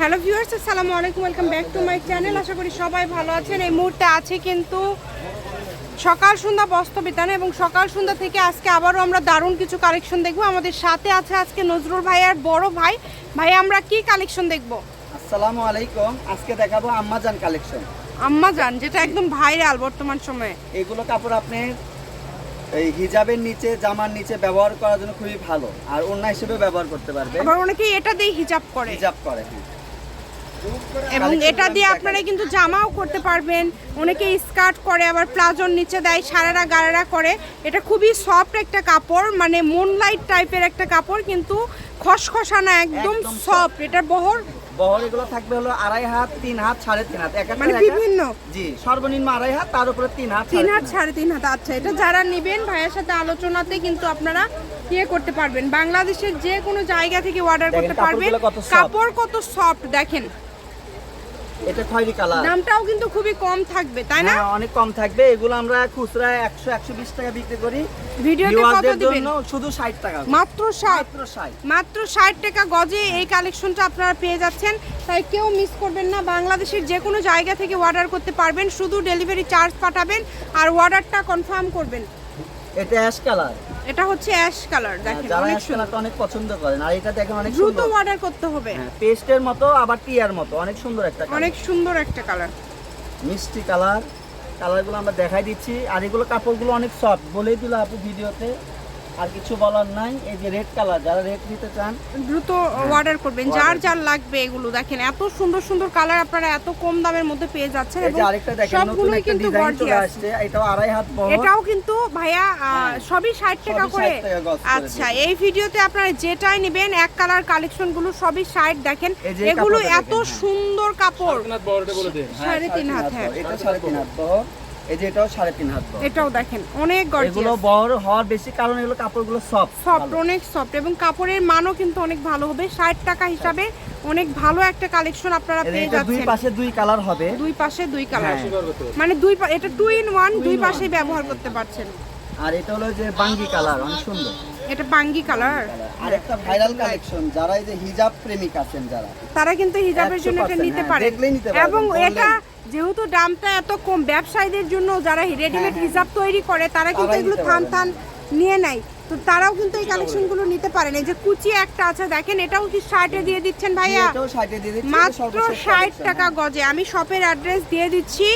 Hello viewers আসসালামু আলাইকুম welcome back to my channel. আশা করি সবাই ভালো আছেন। এই মুহূর্তে আছে কিন্তু সকাল সন্ধ্যা বস্ত্র বিতান এবং সকাল সন্ধ্যা থেকে আজকে আবারও আমরা দারুণ কিছু কালেকশন দেখব। আমাদের সাথে আছে আজকে নজরুল ভাই আর বড় ভাই। ভাই আমরা কি কালেকশন দেখব? আসসালামু আলাইকুম। আজকে দেখাবো আম্মাজান কালেকশন আম্মাজান যেটা একদম ভাইরাল বর্তমান সময়ে। এগুলো কাপড় আপনি এই হিজাবের নিচে জামার নিচে ব্যবহার করার জন্য খুবই ভালো। আর অন্য হিসেবে ব্যবহার করতে পারবে আবার অনেকেই এটা দিয়ে হিজাব করে। হিজাব করে হ্যাঁ। এবং এটা দিয়ে আপনারা কিন্তু জামাও করতে পারবেন। অনেকে স্কার্ট করে আবার প্লাজোর নিচে দেয় সারারা গারারা করে। এটা খুবই সফট একটা কাপড় মানে মুনলাইট টাইপের একটা কাপড় কিন্তু খসখসা না একদম সফট এটার বহর? বহর এগুলো থাকবে হলো আড়াই হাত তিন হাত সাড়ে তিন হাত। এক একটা মানে বিভিন্ন? জি সর্বনিম্ন আড়াই হাত তার উপরে তিন হাত তিন হাত সাড়ে তিন হাত। আচ্ছা এটা যারা নেবেন ভাইয়ের সাথে আলোচনাতে কিন্তু আপনারা ইয়ে করতে পারবেন। বাংলাদেশের যে কোনো জায়গা থেকে অর্ডার করতে পারবেন। কাপড় কত সফট দেখেন। এটা খয়েরি কালার। দামটাও কিন্তু খুবই কম থাকবে তাই না? হ্যাঁ অনেক কম থাকবে। এগুলো আমরা খুচরা একশো একশো বিশ টাকা বিক্রি করি। ভিডিওতে কত দিবেন? শুধু ষাট টাকা মাত্র ষাট? মাত্র ষাট। মাত্র ষাট টাকা গজে এই কালেকশনটা আপনারা পেয়ে যাচ্ছেন। তাই কেউ মিস করবেন না বাংলাদেশের যে কোনো জায়গা থেকে অর্ডার করতে পারবেন। শুধু ডেলিভারি চার্জ পাঠাবেন আর অর্ডারটা কনফার্ম করবেন। এটা অ্যাশ কালার এটা হচ্ছে অ্যাশ কালার দেখেন যারা অনেক অ্যাশ কালারটা অনেক পছন্দ করেন আর এটা দেখেন অনেক দ্রুত অর্ডার করতে হবে। হ্যাঁ পেস্টের মতো আবার টিয়ার মতো অনেক সুন্দর একটা। অনেক সুন্দর একটা কালার মিষ্টি কালার কালারগুলো আমরা দেখাই দিচ্ছি। আর এগুলো কাপড়গুলো অনেক সফট বলেই দিল আপু ভিডিওতে। আর কিছু বলার নাই। এই যে রেড কালার যারা রেড নিতে চান। দ্রুত হ্যাঁ, অর্ডার করবেন। যার যার লাগবে এগুলো দেখেন এত সুন্দর সুন্দর কালার আপনারা এত কম দামের মধ্যে পেয়ে যাচ্ছেন এবং আরেকটা দেখেন নতুন একটা ডিজাইন চলে আসছে এটাও আড়াই হাত বহর। এটাও কিন্তু ভাইয়া হ্যাঁ। সবই ষাট টাকা 60 টাকা করে আচ্ছা এই ভিডিওতে আপনারা যেটাই নেবেন এক কালার কালেকশনগুলো সবই ষাট দেখেন। এগুলো এত হ্যাঁ। সুন্দর কাপড়। হ্যাঁ, সাড়ে তিন হাত হ্যাঁ। এটা সাড়ে তিন হাত বহর। এই যে এটাও সাড়ে তিন হাত এটাও দেখেন অনেক এগুলো গর্জিয়াস বহর হওয়ার বেশি কারণ এগুলো কাপড়গুলো সফট সফট অনেক সফট এবং কাপড়ের মানও কিন্তু অনেক ভালো হবে। ষাট টাকা হিসাবে অনেক ভালো একটা কালেকশন আপনারা পেয়ে এটা দুই পাশে দুই কালার হবে। দুই পাশে দুই কালার হ্যাঁ। মানে দুই এটা টু ইন ওয়ান দুই পাশে ব্যবহার করতে পারছেন। আর এটা হলো যে বাঙ্গি কালার অনেক সুন্দর। এটা বাঙ্গি কালার আর একটা ভাইরাল কালেকশন যারা এই যে হিজাব প্রেমিক আছেন যারা তারা কিন্তু হিজাবের জন্য এটা নিতে হ্যাঁ, পারে এবং এটা যেহেতু দামটা এত কম ব্যবসায়ীদের জন্য যারা রেডিমেড হিসাব তৈরি করে তারা কিন্তু এগুলো থান থান নিয়ে নেয়। তো তারাও কিন্তু এই কালেকশনগুলো নিতে পারেন। এই যে কুচি একটা আছে দেখেন এটাও কি শার্টে দিয়ে দিচ্ছেন ভাইয়া? ষাটে মাত্র ষাট টাকা হ্যাঁ। গজে। আমি শপের অ্যাড্রেস দিয়ে দিচ্ছি।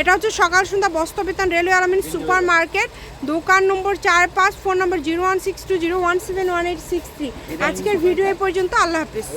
এটা হচ্ছে সকাল সন্ধ্যা বস্তবেতন রেলওয়ে আলামিন সুপার মার্কেট দোকান নম্বর চার পাঁচ phone number zero one six two zero one seven one eight six three আজকের ভিডিও এ পর্যন্ত আল্লাহ হাফিজ।